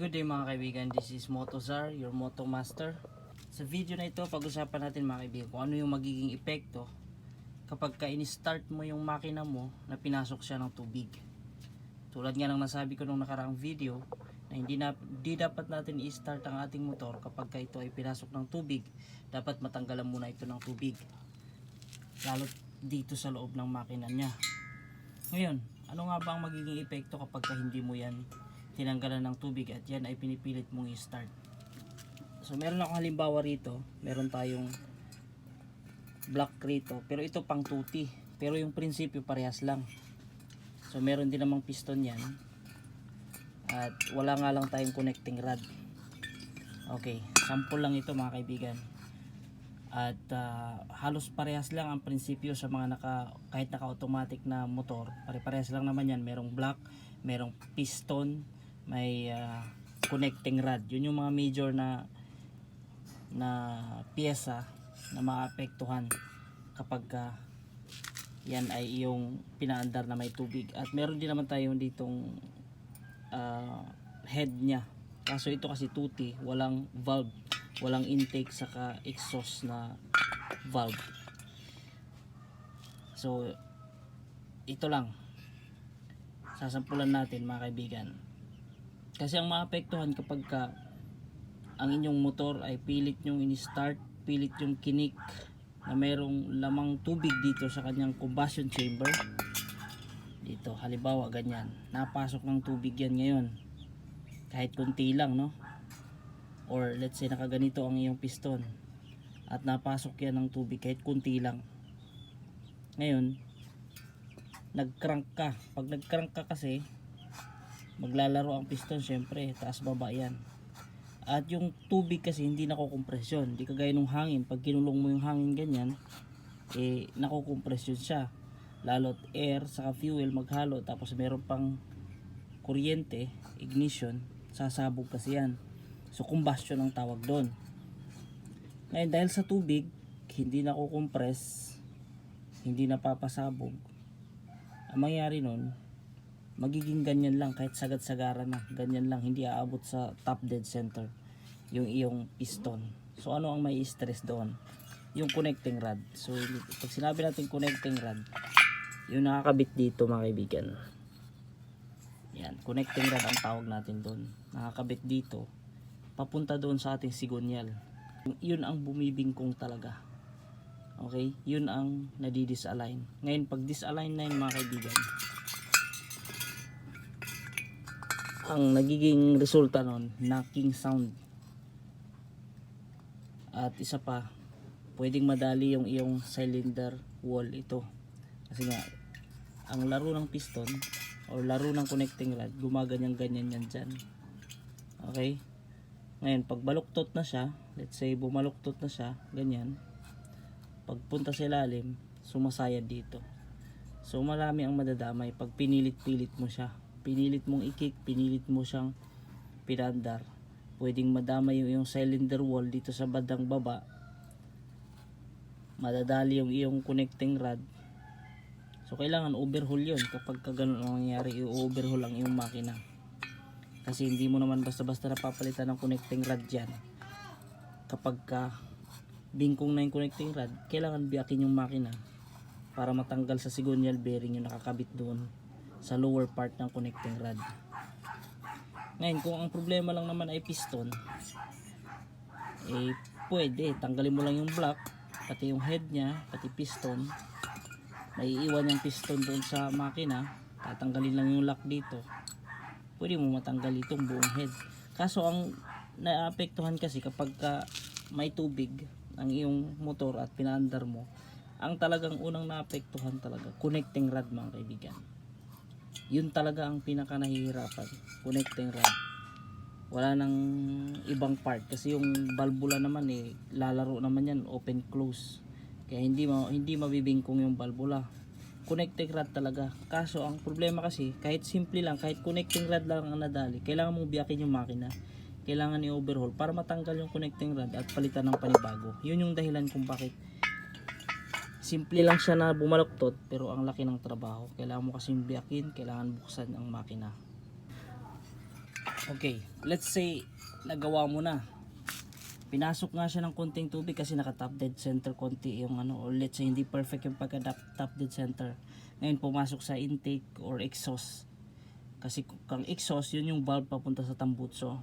Good day mga kaibigan, this is Motozar, your Moto Master. Sa video na ito, pag-usapan natin mga kaibigan kung ano yung magiging epekto kapag ka in-start mo yung makina mo na pinasok siya ng tubig. Tulad nga ng nasabi ko nung nakaraang video na hindi, na, di dapat natin i-start ang ating motor kapag ka ito ay pinasok ng tubig. Dapat matanggalan muna ito ng tubig. Lalo dito sa loob ng makina niya. Ngayon, ano nga ba ang magiging epekto kapag ka hindi mo yan tinanggalan ng tubig at yan ay pinipilit mong i-start. So meron akong halimbawa rito, meron tayong block rito, pero ito pang tuti. Pero yung prinsipyo parehas lang. So meron din namang piston yan. At wala nga lang tayong connecting rod. Okay, sample lang ito mga kaibigan. At ah, halos parehas lang ang prinsipyo sa mga naka kahit naka-automatic na motor. Pare-parehas lang naman yan. Merong block, merong piston, may ah, connecting rod. Yun yung mga major na na piyesa na maapektuhan kapag ka yan ay iyong pinaandar na may tubig. At meron din naman tayo ditong ah, head niya. Kaso ito kasi tuti, walang valve, walang intake saka exhaust na valve. So ito lang. Sasampulan natin mga kaibigan. Kasi ang maapektuhan kapag ka ang inyong motor ay pilit nyong in-start, pilit yung kinik na merong lamang tubig dito sa kanyang combustion chamber. Dito, halimbawa ganyan. Napasok ng tubig yan ngayon. Kahit kunti lang, no? Or let's say nakaganito ang iyong piston. At napasok yan ng tubig kahit kunti lang. Ngayon, nag-crank ka. Pag nag-crank ka kasi, maglalaro ang piston syempre, taas baba yan. At yung tubig kasi hindi nakokompresyon. Hindi kagaya nung hangin. Pag kinulong mo yung hangin ganyan, eh nakokompresyon siya. Lalo't air saka fuel maghalo tapos meron pang kuryente, ignition, sasabog kasi yan. So combustion ang tawag doon. Ngayon dahil sa tubig, hindi nakokompress, hindi napapasabog. Ang mangyari nun, magiging ganyan lang kahit sagad-sagara na. Ganyan lang hindi aabot sa top dead center yung iyong piston. So ano ang may stress doon? Yung connecting rod. So pag sinabi natin connecting rod yung nakakabit dito mga kaibigan. Yan connecting rod ang tawag natin doon. Nakakabit dito papunta doon sa ating sigonyal. Yun ang bumibingkong talaga. Okay? Yun ang nadidisalign. Ngayon pag disalign na yun mga kaibigan ang nagiging resulta nun, knocking sound. At isa pa, pwedeng madali yung iyong cylinder wall ito. Kasi nga, ang laro ng piston or laro ng connecting rod, gumaganyan-ganyan yan dyan. Okay? Ngayon, pag baluktot na siya, let's say bumaluktot na siya, ganyan, pagpunta sa ilalim, sumasayad dito. So marami ang madadamay pag pinilit-pilit mo siya pinilit mong i-kick, pinilit mo siyang pinandar, pwedeng madama yung iyong cylinder wall dito sa bandang baba. Madadali yung iyong connecting rod. So kailangan overhaul yun kapag ka ang nangyayari, i-overhaul ang iyong makina. Kasi hindi mo naman basta-basta napapalitan ng connecting rod dyan. Kapag ka bingkong na yung connecting rod, kailangan biyakin yung makina para matanggal sa sigonyal bearing yung nakakabit doon sa lower part ng connecting rod. Ngayon, kung ang problema lang naman ay piston, eh pwede, tanggalin mo lang yung block, pati yung head niya, pati piston, maiiwan yung piston doon sa makina, tatanggalin lang yung lock dito, pwede mo matanggal itong buong head. Kaso ang naapektuhan kasi kapag ka may tubig ang iyong motor at pinaandar mo, ang talagang unang naapektuhan talaga, connecting rod mga kaibigan yun talaga ang pinaka nahihirapan connecting rod. Wala nang ibang part. Kasi yung valvula naman eh lalaro naman yan open close. Kaya hindi ma hindi mabibingkong yung valvula connecting rod talaga. Kaso ang problema kasi kahit simple lang kahit connecting rod lang ang nadali kailangan mong biyakin yung makina. Kailangan i-overhaul para matanggal yung connecting rod at palitan ng panibago. Yun yung dahilan kung bakit simple lang siya na bumaluktot pero ang laki ng trabaho kailangan mo kasing biyakin kailangan buksan ang makina Okay, let's say nagawa mo na. Pinasok nga siya ng konting tubig kasi naka top dead center konti yung ano or let's say hindi perfect yung pagka top dead center. Ngayon pumasok sa intake or exhaust. Kasi kung exhaust yun yung valve papunta sa tambutso.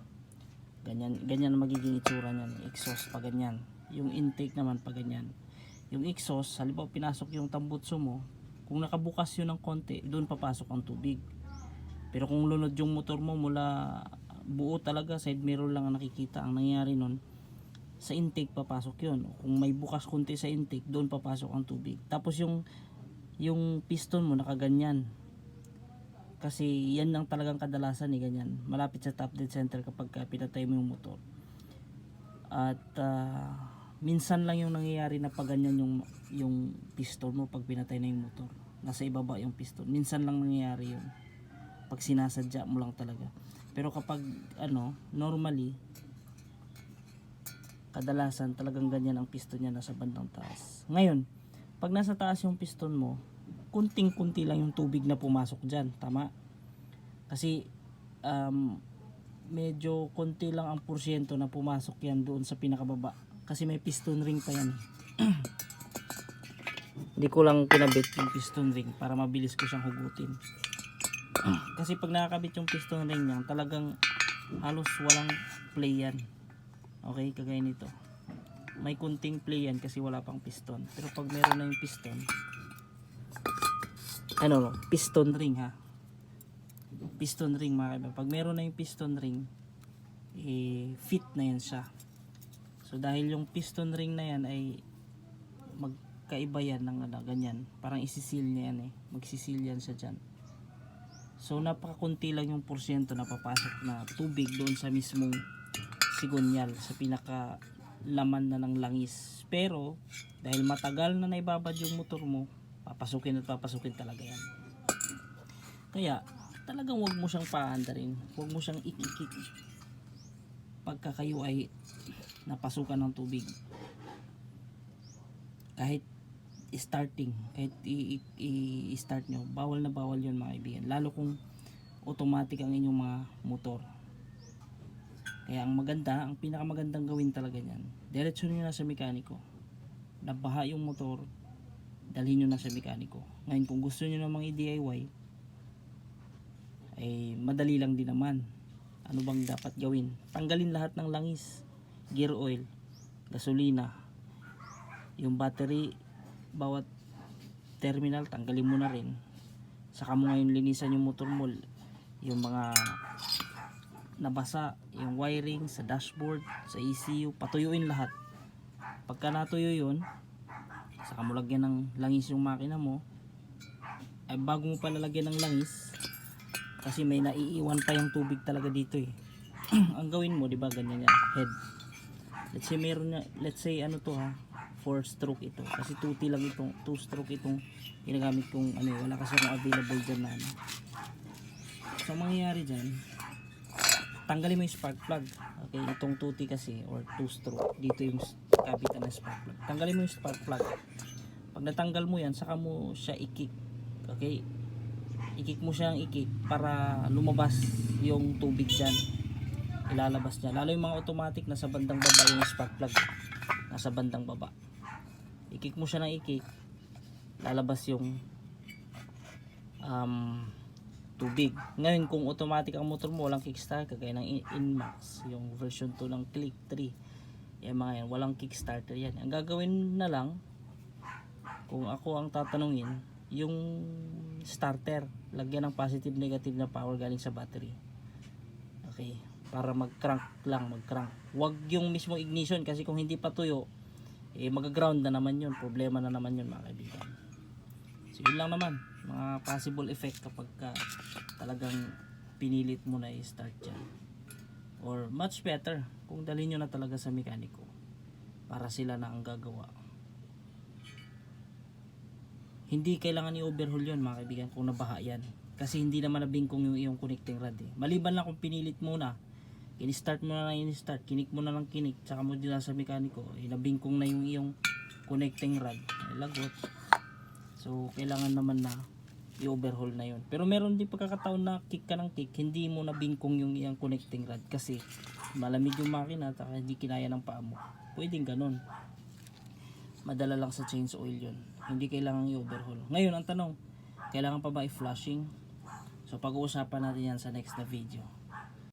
Ganyan ganyan magiging itsura niyan, exhaust pa ganyan. Yung intake naman pa ganyan. Yung exhaust, halimbawa pinasok yung tambutso mo, kung nakabukas yun ng konti, doon papasok ang tubig. Pero kung lunod yung motor mo mula buo talaga, side mirror lang ang nakikita. Ang nangyayari nun, sa intake papasok yun. Kung may bukas konti sa intake, doon papasok ang tubig. Tapos yung yung piston mo nakaganyan. Kasi yan lang talagang kadalasan eh, ganyan. Malapit sa top dead center kapag ka pinatay mo yung motor. At ah, minsan lang yung nangyayari na pag ganyan yung, yung piston mo pag pinatay na yung motor. Nasa ibaba yung piston. Minsan lang nangyayari yun pag sinasadya mo lang talaga. Pero kapag ano, normally kadalasan talagang ganyan ang piston niya nasa bandang taas. Ngayon, pag nasa taas yung piston mo, kunting-kunti lang yung tubig na pumasok diyan, tama? Kasi um, medyo konti lang ang porsyento na pumasok yan doon sa pinakababa. Kasi may piston ring pa yan. Hindi ko lang kinabit yung piston ring para mabilis ko siyang hugutin. Kasi pag nakakabit yung piston ring niyan, talagang halos walang play yan. Okay, kagaya nito. May kunting play yan kasi wala pang piston. Pero pag meron na yung piston, ano no, piston ring ha. Piston ring mga kaibigan. Pag meron na yung piston ring, eh, fit na yan siya. So dahil yung piston ring na yan ay magkaiba yan ng ano, ganyan. Parang isisil niya yan eh. Magsisil yan siya dyan. So napakakunti lang yung porsyento na papasok na tubig doon sa mismong sigonyal sa pinaka laman na ng langis. Pero dahil matagal na naibabad yung motor mo, papasukin at papasukin talaga yan. Kaya talagang wag mo siyang paandarin. Wag mo siyang ikikik pagka kayo ay napasukan ng tubig. Kahit starting, kahit i-start nyo, bawal na bawal yun mga kaibigan. Lalo kung automatic ang inyong mga motor. Kaya ang maganda, ang pinakamagandang gawin talaga niyan, diretso nyo na sa mekaniko. Nabaha yung motor, dalhin nyo na sa mekaniko. Ngayon kung gusto nyo namang i-DIY, ay madali lang din naman. Ano bang dapat gawin? Tanggalin lahat ng langis, gear oil, gasolina, yung battery, bawat terminal, tanggalin mo na rin. Saka mo ngayon linisan yung motor mo, yung mga nabasa, yung wiring sa dashboard, sa ECU, patuyuin lahat. Pagka natuyo yun, saka mo lagyan ng langis yung makina mo, ay bago mo pa lalagyan ng langis, kasi may naiiwan pa yung tubig talaga dito eh. Ang gawin mo, di ba, ganyan yan, head. Let's say meron na, let's say ano to ha, 4 stroke ito. Kasi 2T lang itong, 2 stroke itong ginagamit kong ano, wala kasi akong available dyan na ano. So, ang mangyayari dyan, tanggalin mo yung spark plug. Okay, itong 2T kasi or 2 stroke, dito yung kabitan ng spark plug. Tanggalin mo yung spark plug. Pag natanggal mo yan, saka mo siya i-kick. Okay? I-kick mo siyang i-kick para lumabas yung tubig dyan. Ilalabas niya. Lalo yung mga automatic nasa bandang baba yung spark plug. Nasa bandang baba. I-kick mo siya ng i-kick. Lalabas yung um, tubig. Ngayon kung automatic ang motor mo walang kickstart kagaya ng In- Inmax, yung version 2 ng Click 3. Yan mga yan, walang kickstarter yan. Ang gagawin na lang kung ako ang tatanungin, yung starter, lagyan ng positive negative na power galing sa battery. Okay, para mag-crank lang, mag-crank. Huwag yung mismo ignition kasi kung hindi pa tuyo, eh mag-ground na naman yun, problema na naman yun mga kaibigan. So yun lang naman, mga possible effect kapag ka talagang pinilit mo na i-start yan. Or much better kung dalhin nyo na talaga sa mekaniko para sila na ang gagawa. Hindi kailangan i-overhaul yun mga kaibigan kung nabaha yan. Kasi hindi naman nabingkong yung iyong connecting rod eh. Maliban lang kung pinilit mo na, in-start mo na lang in-start, kinik mo na lang kinik, tsaka mo din sa mekaniko, eh, nabingkong na yung iyong connecting rod. Lagot. So, kailangan naman na i-overhaul na yun. Pero meron din pagkakataon na kick ka ng kick, hindi mo na bingkong yung iyang connecting rod kasi malamig yung makina at hindi kinaya ng paa mo. Pwedeng ganun. Madala lang sa change oil yun. Hindi kailangan i-overhaul. Ngayon, ang tanong, kailangan pa ba i-flushing? So pag-uusapan natin yan sa next na video.